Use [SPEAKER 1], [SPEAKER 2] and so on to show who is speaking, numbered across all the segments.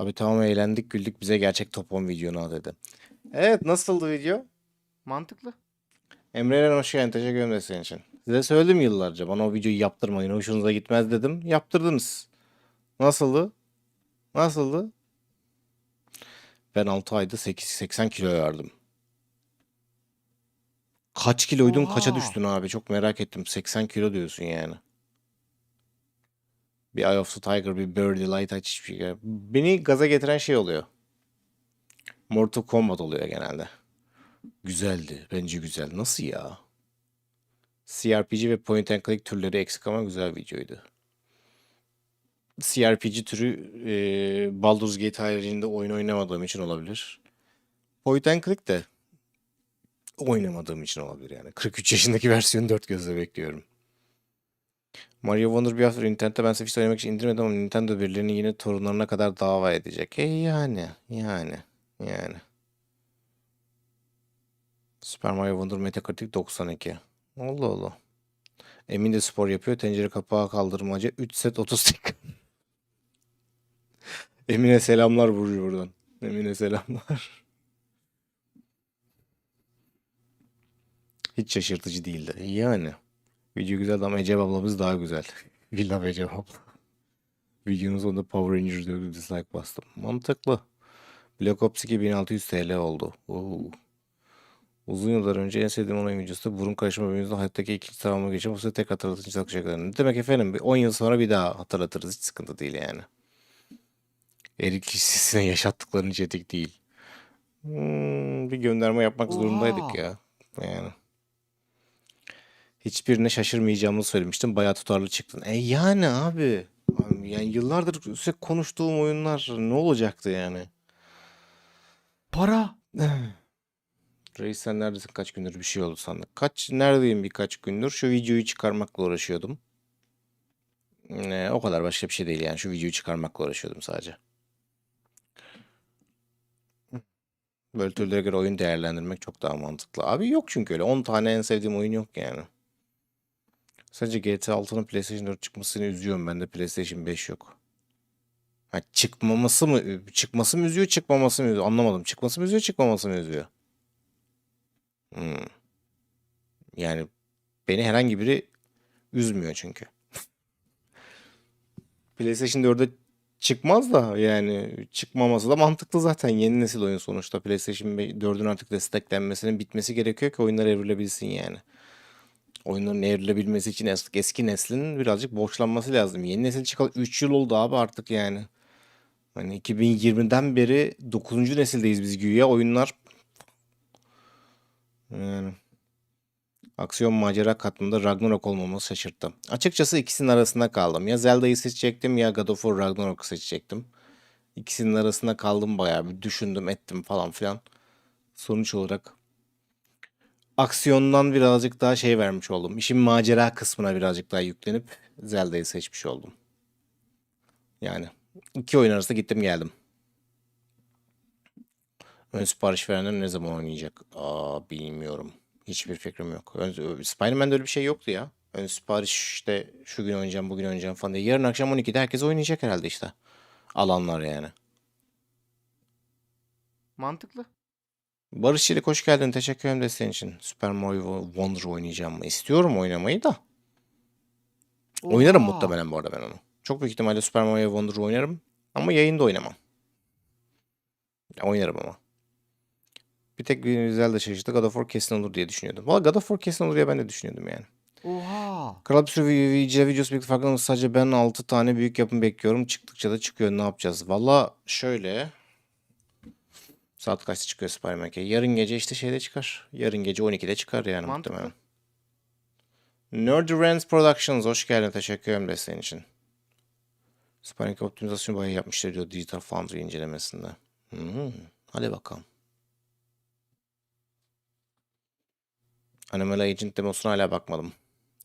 [SPEAKER 1] Abi tamam eğlendik güldük bize gerçek top 10 videonu al dedi. Evet nasıldı video?
[SPEAKER 2] Mantıklı.
[SPEAKER 1] Emre Eren hoş geldin. Teşekkür ederim desteğin için. Size söyledim yıllarca bana o videoyu yaptırmayın. Hoşunuza gitmez dedim. Yaptırdınız. Nasıldı? Nasıldı? Ben 6 ayda 8, 80 kilo verdim. Kaç kiloydun kaça
[SPEAKER 2] Oha.
[SPEAKER 1] düştün abi? Çok merak ettim. 80 kilo diyorsun yani. Bir Eye of the Tiger, bir Birdie Light Touch hiçbir şey. Beni gaza getiren şey oluyor. Mortal Kombat oluyor genelde. Güzeldi. Bence güzel. Nasıl ya? CRPG ve point and click türleri eksik ama güzel videoydu. CRPG türü e, Baldur's Gate haricinde oyun oynamadığım için olabilir. Point and click de oynamadığım için olabilir yani. 43 yaşındaki versiyonu dört gözle bekliyorum. Mario Wonder bir hafta Nintendo'da ben Switch'te oynamak için indirmedim ama Nintendo birilerini yine torunlarına kadar dava edecek. E yani, yani, yani. Super Mario Wonder Metacritic 92. Allah Allah. Emin de spor yapıyor. Tencere kapağı kaldırmaca 3 set 30 dakika. Emine selamlar vuruyor buradan. Emine selamlar. Hiç şaşırtıcı değildi. Yani. Video güzeldi ama Ecem ablamız daha güzel. Villa Ecem abla. Videonun sonunda Power Rangers diyordu dislike bastım. Mantıklı. Black Ops 2 1600 TL oldu. Oo. Uzun yıllar önce en sevdiğim oyun videosu burun karışma bölümümüzde hayattaki ikinci travma geçip bu sefer tek teşekkür ederim. Ne demek efendim? Bir 10 yıl sonra bir daha hatırlatırız. Hiç sıkıntı değil yani. Erik kişisine yaşattıklarını çetik değil. Hmm, bir gönderme yapmak zorundaydık
[SPEAKER 2] Oha.
[SPEAKER 1] ya. Yani. Hiçbirine şaşırmayacağımı söylemiştim. Bayağı tutarlı çıktın. E yani abi. Yani yıllardır sürekli konuştuğum oyunlar ne olacaktı yani?
[SPEAKER 2] Para.
[SPEAKER 1] Reis sen neredesin? Kaç gündür bir şey oldu sandık. Kaç neredeyim birkaç gündür? Şu videoyu çıkarmakla uğraşıyordum. Ne, o kadar başka bir şey değil yani. Şu videoyu çıkarmakla uğraşıyordum sadece. Böyle türlere göre oyun değerlendirmek çok daha mantıklı. Abi yok çünkü öyle. 10 tane en sevdiğim oyun yok yani. Sadece GTA 6'nın PlayStation 4 çıkmasını üzüyorum. Bende PlayStation 5 yok. Ha, çıkmaması mı? Çıkması mı üzüyor, çıkmaması mı üzüyor? Anlamadım. Çıkması mı üzüyor, çıkmaması mı üzüyor? Hmm. Yani beni herhangi biri üzmüyor çünkü. PlayStation 4'e çıkmaz da yani çıkmaması da mantıklı zaten. Yeni nesil oyun sonuçta. PlayStation 4'ün artık desteklenmesinin bitmesi gerekiyor ki oyunlar evrilebilsin yani. Oyunların evrilebilmesi için es- eski neslin birazcık borçlanması lazım. Yeni nesil çıkalı 3 yıl oldu abi artık yani. Hani 2020'den beri 9. nesildeyiz biz güya. Oyunlar yani aksiyon macera katmanında Ragnarok olmaması şaşırttı. Açıkçası ikisinin arasında kaldım. Ya Zelda'yı seçecektim ya God of War Ragnarok'u seçecektim. İkisinin arasında kaldım bayağı bir düşündüm ettim falan filan. Sonuç olarak aksiyondan birazcık daha şey vermiş oldum. İşin macera kısmına birazcık daha yüklenip Zelda'yı seçmiş oldum. Yani iki oyun arasında gittim geldim. Ön sipariş verenler ne zaman oynayacak? Aa bilmiyorum. Hiçbir fikrim yok. Spider-Man'de öyle bir şey yoktu ya. Ön sipariş işte şu gün oynayacağım, bugün oynayacağım falan diye. Yarın akşam 12'de herkes oynayacak herhalde işte. Alanlar yani.
[SPEAKER 2] Mantıklı.
[SPEAKER 1] Barış Çelik hoş geldin. Teşekkür ederim desteğin için. Super Mario Wonder oynayacağım mı? İstiyorum oynamayı da. Oynarım
[SPEAKER 2] Oha.
[SPEAKER 1] muhtemelen bu arada ben onu. Çok büyük ihtimalle Super Mario Wonder oynarım. Ama yayında oynamam. Ya, Oynarım ama. Bir tek bir güzel de şaşırttı. God of War kesin olur diye düşünüyordum. Valla God of War kesin olur diye ben de düşünüyordum yani.
[SPEAKER 2] Oha.
[SPEAKER 1] Kral bir sürü video videosu birlikte farklı ama sadece ben 6 tane büyük yapım bekliyorum. Çıktıkça da çıkıyor. Ne yapacağız? Valla şöyle. Saat kaçta çıkıyor Spider-Man ki? Yarın gece işte şeyde çıkar. Yarın gece 12'de çıkar yani
[SPEAKER 2] Mantıklı.
[SPEAKER 1] muhtemelen. Nerdurance Productions hoş geldin. Teşekkür ederim desteğin için. Spider-Man optimizasyonu bayağı yapmışlar diyor Digital Foundry incelemesinde. Hmm, hadi bakalım. Animal Agent demosuna hala bakmadım.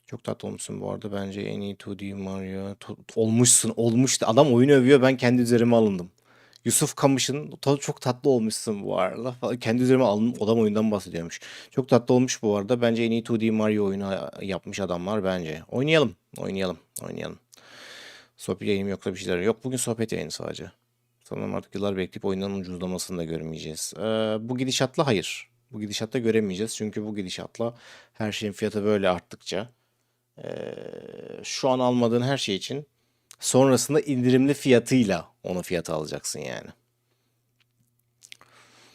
[SPEAKER 1] Çok tatlı olmuşsun bu arada. Bence en iyi 2D Mario. Olmuşsun. Olmuştu. Adam oyunu övüyor. Ben kendi üzerime alındım. Yusuf Kamış'ın "Ta- çok tatlı olmuşsun bu arada. Kendi üzerime alındım. Adam oyundan bahsediyormuş. Çok tatlı olmuş bu arada. Bence en iyi 2D Mario oyunu yapmış adamlar bence. Oynayalım. Oynayalım. Oynayalım. Sohbet yayınım yoksa bir şeyler. Yok bugün sohbet yayını sadece. Sanırım artık yıllar bekleyip oyunların ucuzlamasını da görmeyeceğiz. Ee, bu gidişatla hayır. Bu gidişatla göremeyeceğiz. Çünkü bu gidişatla her şeyin fiyatı böyle arttıkça ee, şu an almadığın her şey için sonrasında indirimli fiyatıyla onu fiyata alacaksın yani.